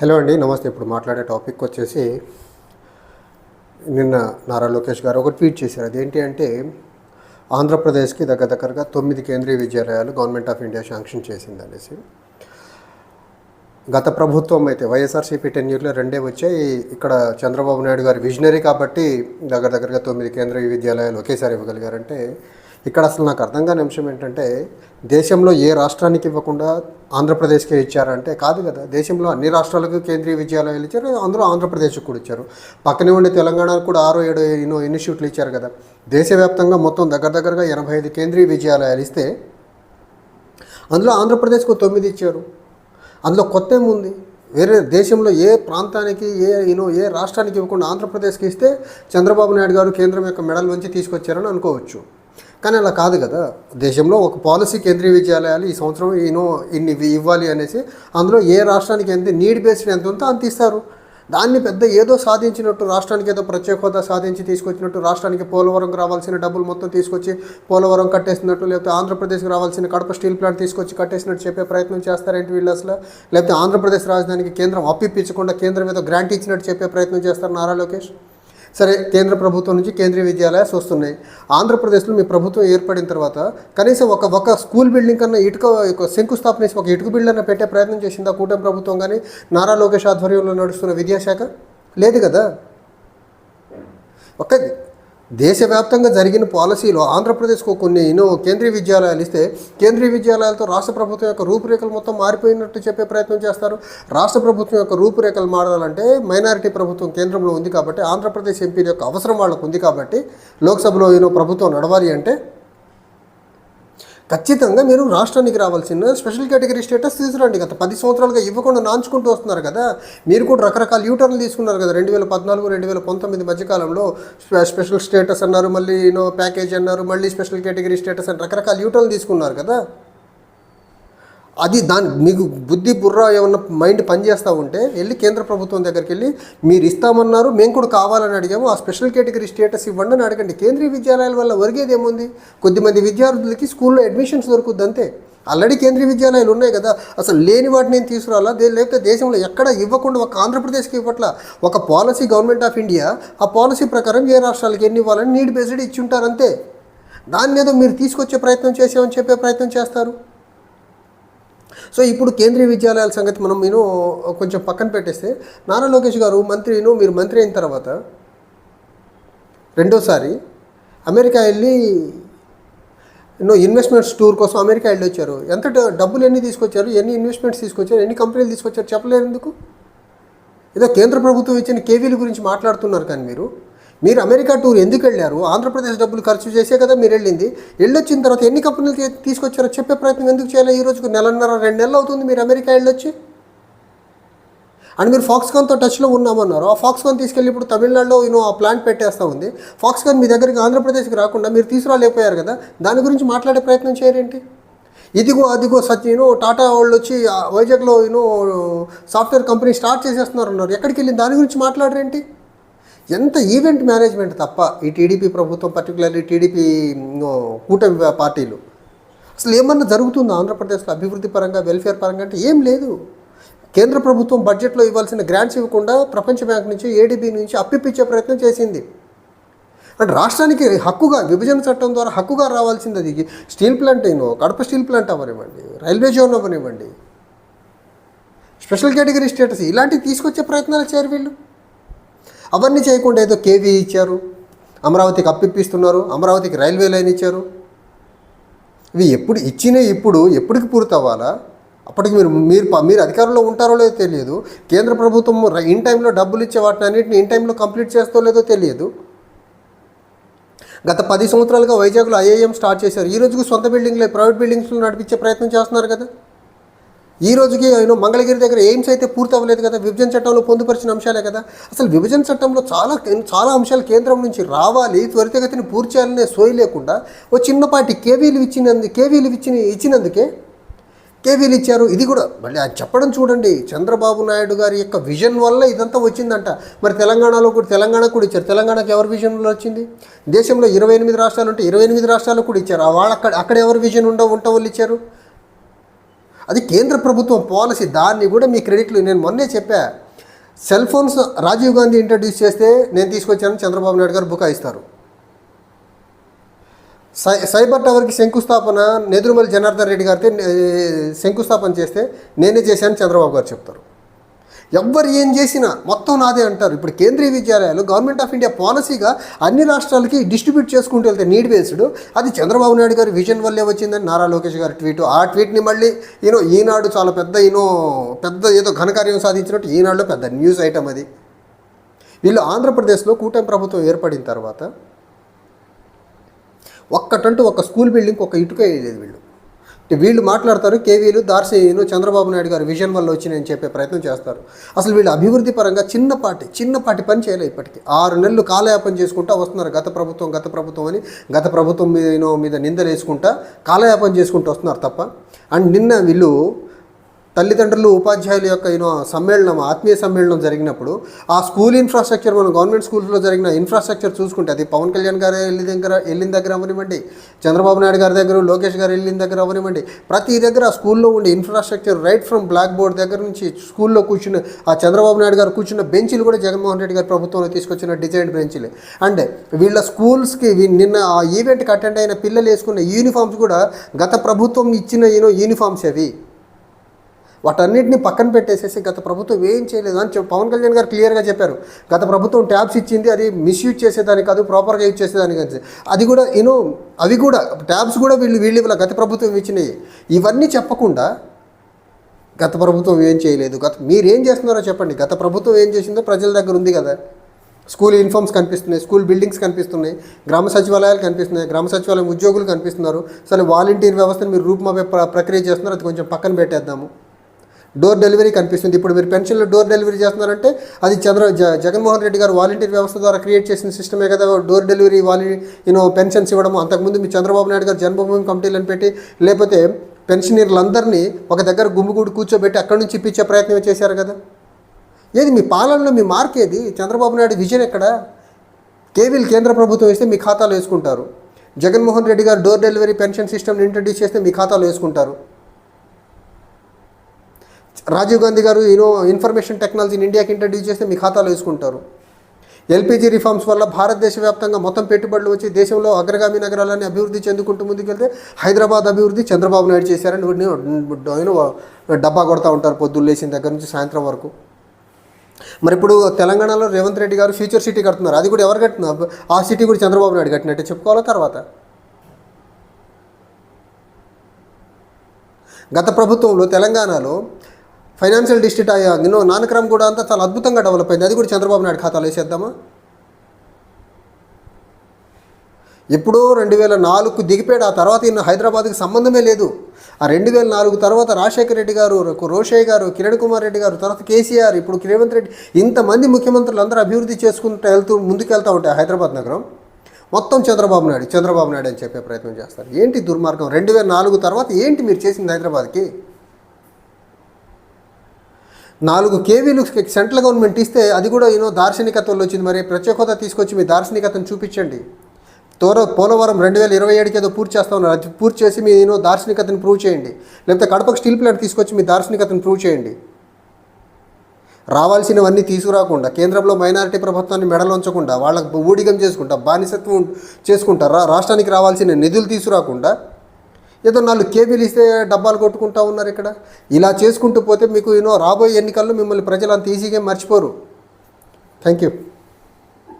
Hello అండి నమస్తే. ఇప్పుడు మాట్లాడే టాపిక్ వచ్చేసి నిన్న నారా లోకేష్ గారు ఒక ట్వీట్ చేశారు. అదేంటి అంటే ఆంధ్రప్రదేశ్కి దగ్గర దగ్గరగా తొమ్మిది కేంద్రీయ విద్యాలయాలు గవర్నమెంట్ ఆఫ్ ఇండియా శాంక్షన్ చేసింది అనేసి. గత ప్రభుత్వం అయితే వైఎస్ఆర్సీపీ టెన్ ఇయర్లో రెండే వచ్చాయి. ఇక్కడ చంద్రబాబు నాయుడు గారు విజనరీ కాబట్టి దగ్గర దగ్గరగా తొమ్మిది కేంద్రీయ విద్యాలయాలు ఒకేసారి ఇవ్వగలిగారంటే ఇక్కడ అసలు నాకు అర్థం కాని అంశం ఏంటంటే దేశంలో ఏ రాష్ట్రానికి ఇవ్వకుండా ఆంధ్రప్రదేశ్కే ఇచ్చారంటే కాదు కదా. దేశంలో అన్ని రాష్ట్రాలకు కేంద్రీయ విద్యాలయాలు ఇచ్చారు అందులో ఆంధ్రప్రదేశ్కి కూడా ఇచ్చారు. పక్కనే ఉండే తెలంగాణకు కూడా ఆరో ఏడు ఎన్నో ఇన్స్టిట్యూట్లు ఇచ్చారు కదా. దేశవ్యాప్తంగా మొత్తం దగ్గర దగ్గరగా ఎనభై ఐదు కేంద్రీయ విద్యాలయాలు ఇస్తే అందులో ఆంధ్రప్రదేశ్కు తొమ్మిది ఇచ్చారు. అందులో కొత్త ఏముంది వేరే దేశంలో ఏ ప్రాంతానికి ఏ యూనో ఏ రాష్ట్రానికి ఇవ్వకుండా ఆంధ్రప్రదేశ్కి ఇస్తే చంద్రబాబు నాయుడు గారు కేంద్రం యొక్క మెడల్ నుంచి తీసుకొచ్చారని అనుకోవచ్చు. కానీ అలా కాదు కదా. దేశంలో ఒక పాలసీ కేంద్రీయ విద్యాలయాలు ఈ సంవత్సరం ఈనో ఇన్ని ఇవి ఇవ్వాలి అనేసి అందులో ఏ రాష్ట్రానికి ఎంత నీడ్ బేస్డ్ ఎంత ఉందో అంత ఇస్తారు. దాన్ని పెద్ద ఏదో సాధించినట్టు రాష్ట్రానికి ఏదో ప్రత్యేక హోదా సాధించి తీసుకొచ్చినట్టు రాష్ట్రానికి పోలవరంకి రావాల్సిన డబ్బులు మొత్తం తీసుకొచ్చి పోలవరం కట్టేసినట్టు లేకపోతే ఆంధ్రప్రదేశ్కి రావాల్సిన కడప స్టీల్ ప్లాంట్ తీసుకొచ్చి కట్టేసినట్టు చెప్పే ప్రయత్నం చేస్తారేంటి వీళ్ళు అసలు? లేకపోతే ఆంధ్రప్రదేశ్ రాజధానికి కేంద్రం అప్పిప్పించకుండా కేంద్రం ఏదో గ్రాంట్ ఇచ్చినట్టు చెప్పే ప్రయత్నం చేస్తారు నారా లోకేష్? సరే కేంద్ర ప్రభుత్వం నుంచి కేంద్రీయ విద్యాలయాలు వస్తున్నాయి. ఆంధ్రప్రదేశ్లో మీ ప్రభుత్వం ఏర్పడిన తర్వాత కనీసం ఒక ఒక స్కూల్ బిల్డింగ్ కన్నా ఇటుక ఒక శంకుస్థాపన చేసి ఒక ఇటుక బిల్డర్ని పెట్టే ప్రయత్నం చేసిందా కూటమి ప్రభుత్వం కానీ నారా లోకేష్ ఆధ్వర్యంలో నడుస్తున్న విద్యాశాఖ? లేదు కదా? ఒక దేశవ్యాప్తంగా జరిగిన పాలసీలో ఆంధ్రప్రదేశ్కు కొన్ని ఎన్నో కేంద్రీయ విద్యాలయాలు ఇస్తే కేంద్రీయ విద్యాలయాలతో రాష్ట్ర ప్రభుత్వం యొక్క రూపురేఖలు మొత్తం మారిపోయినట్టు చెప్పే ప్రయత్నం చేస్తారు. రాష్ట్ర ప్రభుత్వం యొక్క రూపురేఖలు మారాలంటే మైనారిటీ ప్రభుత్వం కేంద్రంలో ఉంది కాబట్టి ఆంధ్రప్రదేశ్ ఎంపీల యొక్క అవసరం వాళ్ళకు ఉంది కాబట్టి లోక్సభలో ఈయన ప్రభుత్వం నడవాలి అంటే ఖచ్చితంగా మీరు రాష్ట్రానికి రావాల్సిన స్పెషల్ కేటగిరీ స్టేటస్ తీసుకురండి. గత పది సంవత్సరాలుగా ఇవ్వకుండా నాంచుకుంటూ వస్తున్నారు కదా. మీరు కూడా రకరకాల యూటర్న్లు తీసుకున్నారు కదా. రెండు వేల పద్నాలుగు రెండు వేల పంతొమ్మిది మధ్యకాలంలో స్పెషల్ స్టేటస్ అన్నారు మళ్ళీ నో ప్యాకేజ్ అన్నారు మళ్ళీ స్పెషల్ కేటగిరీ స్టేటస్ అని రకరకాల యూటర్న్లు తీసుకున్నారు కదా. అది దాని మీకు బుద్ధి బుర్ర ఏమన్నా మైండ్ పనిచేస్తూ ఉంటే వెళ్ళి కేంద్ర ప్రభుత్వం దగ్గరికి వెళ్ళి మీరు ఇస్తామన్నారు మేము కూడా కావాలని అడిగాము ఆ స్పెషల్ కేటగిరీ స్టేటస్ ఇవ్వండి అని అడగండి. కేంద్రీయ విద్యాలయాల వల్ల ఒరిగేది ఏముంది? కొద్దిమంది విద్యార్థులకి స్కూల్లో అడ్మిషన్స్ దొరుకుద్ది అంతే. ఆల్రెడీ కేంద్రీయ విద్యాలయాలు ఉన్నాయి కదా అసలు లేని వాటిని నేను తీసుకురాలా? లేకపోతే దేశంలో ఎక్కడ ఇవ్వకుండా ఒక ఆంధ్రప్రదేశ్కి ఇవ్వట్ల? ఒక పాలసీ గవర్నమెంట్ ఆఫ్ ఇండియా ఆ పాలసీ ప్రకారం ఏ రాష్ట్రాలకి ఎన్ని ఇవ్వాలని నీడ్ బేస్డ్ ఇచ్చి ఉంటారు అంతే. దాన్ని ఏదో మీరు తీసుకొచ్చే ప్రయత్నం చేసామని చెప్పే ప్రయత్నం చేస్తారు. సో ఇప్పుడు కేంద్రీయ విద్యాలయాల సంగతి మనం నేను కొంచెం పక్కన పెట్టేస్తే నారా లోకేష్ గారు మంత్రిను మీరు మంత్రి అయిన తర్వాత రెండోసారి అమెరికా వెళ్ళి ఎన్నో ఇన్వెస్ట్మెంట్స్ టూర్ కోసం అమెరికా వెళ్ళి వచ్చారు ఎంత డబ్బులు ఎన్ని తీసుకొచ్చారు? ఎన్ని ఇన్వెస్ట్మెంట్స్ తీసుకొచ్చారు? ఎన్ని కంపెనీలు తీసుకొచ్చారు? చెప్పలేరు ఎందుకు? ఏదో కేంద్ర ప్రభుత్వం ఇచ్చిన కేవీల గురించి మాట్లాడుతున్నారు కానీ మీరు. మీరు అమెరికా టూర్ ఎందుకు వెళ్ళారు? ఆంధ్రప్రదేశ్ డబ్బులు ఖర్చు చేసే కదా మీరు వెళ్ళింది. వెళ్ళొచ్చిన తర్వాత ఎన్ని కంపెనీలు తీసుకొచ్చారో చెప్పే ప్రయత్నం ఎందుకు చేయాలి? ఈ రోజుకు నెలన్నర రెండు నెలలు అవుతుంది మీరు అమెరికా వెళ్ళొచ్చి? అండ్ మీరు ఫాక్స్కాన్తో టచ్లో ఉన్నామన్నారు. ఆ ఫాక్స్కాన్ తీసుకెళ్ళి ఇప్పుడు తమిళనాడులో యూనో ఆ ప్లాంట్ పెట్టేస్తూ ఉంది. ఫాక్స్కాన్ మీ దగ్గరికి ఆంధ్రప్రదేశ్కి రాకుండా మీరు తీసుకురాలేకపోయారు కదా? దాని గురించి మాట్లాడే ప్రయత్నం చేయరేంటి? ఇదిగో అదిగో సచ్ యూనో టాటా వాళ్ళు వచ్చి వైజాగ్లో యూనో సాఫ్ట్వేర్ కంపెనీ స్టార్ట్ చేసేస్తున్నారు అన్నారు. ఎక్కడికి వెళ్ళింది దాని గురించి మాట్లాడరేంటి? ఎంత ఈవెంట్ మేనేజ్మెంట్ తప్ప ఈ టీడీపీ ప్రభుత్వం పర్టికులర్లీ టీడీపీ కూటమి పార్టీలు. అసలు ఏమన్నా జరుగుతుందో ఆంధ్రప్రదేశ్లో అభివృద్ధి పరంగా వెల్ఫేర్ పరంగా అంటే ఏం లేదు. కేంద్ర ప్రభుత్వం బడ్జెట్లో ఇవ్వాల్సిన గ్రాంట్స్ ఇవ్వకుండా ప్రపంచ బ్యాంక్ నుంచి ఏడీబీ నుంచి అప్పిప్పించే ప్రయత్నం చేసింది. అంటే రాష్ట్రానికి హక్కుగా విభజన చట్టం ద్వారా హక్కుగా రావాల్సింది అది. స్టీల్ ప్లాంట్ అయినో కడప స్టీల్ ప్లాంట్ అవ్వనివ్వండి రైల్వే జోన్ అవ్వనివ్వండి. స్పెషల్ కేటగిరీ స్టేటస్ ఇలాంటివి తీసుకొచ్చే ప్రయత్నాలు చేయరు వీళ్ళు. అవన్నీ చేయకుండా ఏదో కేవీ ఇచ్చారు అమరావతికి అప్పిప్పిస్తున్నారు అమరావతికి రైల్వే లైన్ ఇచ్చారు. ఇవి ఎప్పుడు ఇచ్చిన ఇప్పుడు ఎప్పటికి పూర్తవ్వాలా? అప్పటికి మీరు మీరు మీరు అధికారంలో ఉంటారో లేదో తెలియదు. కేంద్ర ప్రభుత్వం ఇన్ టైంలో డబ్బులు ఇచ్చే వాటిని అన్నింటిని ఇన్ టైంలో కంప్లీట్ చేస్తో లేదో తెలియదు. గత పది సంవత్సరాలుగా వైజాగ్లో ఐఐఎం స్టార్ట్ చేశారు. ఈ రోజుకు సొంత బిల్డింగ్లే ప్రైవేట్ బిల్డింగ్స్లో నడిపించే ప్రయత్నం చేస్తున్నారు కదా. ఈ రోజుకి ఆయన మంగళగిరి దగ్గర ఎయిమ్స్ అయితే పూర్తి అవ్వలేదు కదా. విభజన చట్టంలో పొందుపరిచిన అంశాలే కదా. అసలు విభజన చట్టంలో చాలా చాలా అంశాలు కేంద్రం నుంచి రావాలి త్వరితగతిని పూర్తి చేయాలనే సోయి లేకుండా ఓ చిన్నపాటి కేవీలు ఇచ్చినందు కేవీలు ఇచ్చిన ఇచ్చినందుకే కేవీలు ఇచ్చారు. ఇది కూడా మళ్ళీ అది చెప్పడం చూడండి. చంద్రబాబు నాయుడు గారి యొక్క విజన్ వల్ల ఇదంతా వచ్చిందంట. మరి తెలంగాణలో కూడా తెలంగాణకు కూడా ఇచ్చారు. తెలంగాణకు ఎవరి విజన్లో వచ్చింది? దేశంలో ఇరవై ఎనిమిది రాష్ట్రాలు ఉంటే ఇరవై ఎనిమిది రాష్ట్రాలు కూడా ఇచ్చారు. వాళ్ళు అక్కడ అక్కడ ఎవరి విజన్ ఉండవు ఉంట వాళ్ళు ఇచ్చారు? అది కేంద్ర ప్రభుత్వం పాలసీ. దాన్ని కూడా మీ క్రెడిట్లు నేను మొన్నే చెప్పా. Cell phones Rajiv Gandhi introduce చేస్తే నేను తీసుకొచ్చాను చంద్రబాబు నాయుడు గారు బుకాయిస్తారు సై సైబర్ టవర్కి శంకుస్థాపన నెదురుమల్లి జనార్దన్ రెడ్డి గారితో శంకుస్థాపన చేస్తే నేనే చేశాను చంద్రబాబు గారు చెప్తారు. ఎవ్వరు ఏం చేసినా మొత్తం నాదే అంటారు. ఇప్పుడు కేంద్రీయ విద్యాలయాలు గవర్నమెంట్ ఆఫ్ ఇండియా పాలసీగా అన్ని రాష్ట్రాలకి డిస్ట్రిబ్యూట్ చేసుకుంటూ వెళ్తే నీడ్ బేస్డ్. అది చంద్రబాబు నాయుడు గారి విజన్ వల్లే వచ్చిందని నారా లోకేష్ గారి ట్వీట్. ఆ ట్వీట్ని మళ్ళీ ఈనో ఈనాడు చాలా పెద్ద ఈనో పెద్ద ఏదో ఘనకార్యం సాధించినట్టు ఈనాడులో పెద్ద న్యూస్ ఐటమ్ అది. వీళ్ళు ఆంధ్రప్రదేశ్లో కూటమి ప్రభుత్వం ఏర్పడిన తర్వాత ఒక్కటంటూ ఒక స్కూల్ బిల్డింగ్ ఒక ఇటుక వేయలేదు వీళ్ళు. వీళ్ళు మాట్లాడతారు కేవీలు దార్శీను చంద్రబాబు నాయుడు గారి విజన్ వల్ల వచ్చినాయని చెప్పే ప్రయత్నం చేస్తారు. అసలు వీళ్ళు అభివృద్ధి పరంగా చిన్నపాటి చిన్నపాటి పని చేయలేదు ఇప్పటికీ. ఆరు నెలలు కాలయాపన చేసుకుంటా వస్తున్నారు గత ప్రభుత్వం గత ప్రభుత్వం అని. గత ప్రభుత్వం మీద మీద నిందలు వేసుకుంటా కాలయాపన చేసుకుంటూ వస్తున్నారు తప్ప. అండ్ నిన్న వీళ్ళు తల్లిదండ్రులు ఉపాధ్యాయుల యొక్క యూనో సమ్మేళనం ఆత్మీయ సమ్మేళనం జరిగినప్పుడు ఆ స్కూల్ ఇన్ఫ్రాస్ట్రక్చర్ మనం గవర్నమెంట్ స్కూల్స్లో జరిగిన ఇన్ఫ్రాస్ట్రక్చర్ చూసుకుంటే అది పవన్ కళ్యాణ్ గారు వెళ్ళిన దగ్గర వెళ్ళిన దగ్గర అవనివ్వండి చంద్రబాబు నాయుడు గారి దగ్గర లోకేష్ గారు వెళ్ళిన దగ్గర అవనివ్వండి ప్రతి దగ్గర ఆ స్కూల్లో ఉండే infrastructure right from black board దగ్గర నుంచి స్కూల్లో కూర్చున్న ఆ చంద్రబాబు నాయుడు గారు కూర్చున్న బెంచీలు కూడా జగన్మోహన్ రెడ్డి గారు ప్రభుత్వంలో తీసుకొచ్చిన డిజైన్ బెంచీలే. అండ్ వీళ్ళ స్కూల్స్కి నిన్న ఆ ఈవెంట్కి అటెండ్ అయిన పిల్లలు వేసుకున్న యూనిఫామ్స్ కూడా గత ప్రభుత్వం ఇచ్చిన యూనో యూనిఫామ్స్ అవి. వాటన్నిటిని పక్కన పెట్టేసేసి గత ప్రభుత్వం ఏం చేయలేదు అని పవన్ కళ్యాణ్ గారు క్లియర్గా చెప్పారు. గత ప్రభుత్వం ట్యాబ్స్ ఇచ్చింది అది మిస్యూజ్ చేసేదానికి కాదు ప్రాపర్గా యూజ్ చేసేదానికి కాదు. అది కూడా యూనో అవి కూడా ట్యాబ్స్ కూడా వీళ్ళు వీళ్ళు ఇవ్వాలి గత ప్రభుత్వం ఇచ్చినాయి ఇవన్నీ చెప్పకుండా గత ప్రభుత్వం ఏం చేయలేదు. గత మీరు ఏం చేస్తున్నారో చెప్పండి. గత ప్రభుత్వం ఏం చేసిందో ప్రజల దగ్గర ఉంది కదా. స్కూల్ యూనిఫామ్స్ కనిపిస్తున్నాయి స్కూల్ బిల్డింగ్స్ కనిపిస్తున్నాయి గ్రామ సచివాలయాలు కనిపిస్తున్నాయి గ్రామ సచివాలయం ఉద్యోగులు కనిపిస్తున్నారు. సరే వాలంటీర్ వ్యవస్థను మీరు రూపుమాపే ప్ర- ప్రక్రియ చేస్తున్నారు అది కొంచెం పక్కన పెట్టేద్దాము. డోర్ డెలివరీ కనిపిస్తుంది. ఇప్పుడు మీరు పెన్షన్లో డోర్ డెలివరీ చేస్తున్నారంటే అది చంద్ర జ జగన్మోహన్ రెడ్డి గారు వాలంటీర్ వ్యవస్థ ద్వారా క్రియేట్ చేసిన సిస్టమే కదా. డోర్ డెలివరీ వాలి యూనో పెన్షన్స్ ఇవ్వడం అంతకుముందు మీ చంద్రబాబు నాయుడు గారు జన్మభూమి కమిటీలను పెట్టి లేకపోతే పెన్షనర్లందరినీ ఒక దగ్గర గుమ్మిగూడు కూర్చోబెట్టి అక్కడి నుంచి ఇప్పించే ప్రయత్నం చేశారు కదా. ఏది మీ పాలనలో మీ మార్క్ ఏది? చంద్రబాబు నాయుడు విజన్ ఎక్కడ? కేవీలు కేంద్ర ప్రభుత్వం వేస్తే మీ ఖాతాలో వేసుకుంటారు. జగన్మోహన్ రెడ్డి గారు డోర్ డెలివరీ పెన్షన్ సిస్టమ్ని ఇంట్రడ్యూస్ చేస్తే మీ ఖాతాలో వేసుకుంటారు. రాజీవ్ గాంధీ గారు యూనో ఇన్ఫర్మేషన్ టెక్నాలజీని ఇండియాకి ఇంట్రడ్యూస్ చేస్తే మీ ఖాతాలో వేసుకుంటారు. ఎల్పిజి రిఫార్మ్స్ వల్ల భారతదేశ వ్యాప్తంగా మొత్తం పెట్టుబడులు వచ్చి దేశంలో అగ్రగామి నగరాలని అభివృద్ధి చెందుకుంటూ ముందుకెళ్తే హైదరాబాద్ అభివృద్ధి చంద్రబాబు నాయుడు చేశారని వీటిని డబ్బా కొడతా ఉంటారు పొద్దున్న లేచిన దగ్గర నుంచి సాయంత్రం వరకు. మరి ఇప్పుడు తెలంగాణలో రేవంత్ రెడ్డి గారు ఫ్యూచర్ సిటీ కడుతున్నారు. అది కూడా ఎవరు కట్టినారు ఆ సిటీ కూడా చంద్రబాబు నాయుడు కట్టినట్టే చెప్పుకోవాలా తర్వాత? గత ప్రభుత్వంలో తెలంగాణలో ఫైనాన్షియల్ డిస్ట్రిక్ట్ అయ్యా. నిన్నో నానక్రమ్ కూడా అంతా చాలా అద్భుతంగా డెవలప్ అయింది. అది కూడా చంద్రబాబు నాయుడు ఖాతాలో వేసేద్దామా? ఎప్పుడో రెండు వేల నాలుగు దిగిపోయాడు. ఆ తర్వాత ఇన్న హైదరాబాద్కి సంబంధమే లేదు. ఆ రెండు వేల నాలుగు తర్వాత రాజశేఖర రెడ్డి గారు రోషయ్య గారు కిరణ్ కుమార్ రెడ్డి గారు తర్వాత కేసీఆర్ ఇప్పుడు రేవంత్ రెడ్డి ఇంతమంది ముఖ్యమంత్రులు అందరూ అభివృద్ధి చేసుకుంటూ వెళ్తూ ముందుకు వెళ్తూ ఉంటాయి హైదరాబాద్ నగరం మొత్తం చంద్రబాబు నాయుడు చంద్రబాబు నాయుడు అని చెప్పే ప్రయత్నం చేస్తారు. ఏంటి దుర్మార్గం? రెండు వేల నాలుగు తర్వాత ఏంటి మీరు చేసింది హైదరాబాద్కి? నాలుగు కేవీలు సెంట్రల్ గవర్నమెంట్ ఇస్తే అది కూడా ఏదో దార్శనికతలో వచ్చింది. మరి ప్రత్యేక హోదా తీసుకొచ్చి మీ దార్శనికతను చూపించండి. తోర పోలవరం రెండు వేల ఇరవై ఏడుకి ఏదో పూర్తి చేస్తా ఉన్నారు. అది పూర్తి చేసి మీ ఏదో దార్శనికతను ప్రూవ్ చేయండి. లేకపోతే కడపకు స్టీల్ ప్లాంట్ తీసుకొచ్చి మీ దార్శనికతను ప్రూవ్ చేయండి. రావాల్సినవన్నీ తీసుకురాకుండా కేంద్రంలో మైనారిటీ ప్రభుత్వాన్ని మెడలోంచకుండా వాళ్ళకు ఊడిగం చేసుకుంటా బానిసత్వం చేసుకుంటా రా రాష్ట్రానికి రావాల్సిన నిధులు తీసుకురాకుండా ఏదో నాలుగు కేబీలు ఇస్తే డబ్బాలు కొట్టుకుంటా ఉన్నారు ఇక్కడ. ఇలా చేసుకుంటూ పోతే మీకు యూనో రాబోయే ఎన్నికల్లో మిమ్మల్ని ప్రజలు అంత ఈజీగా మర్చిపోరు. Thank you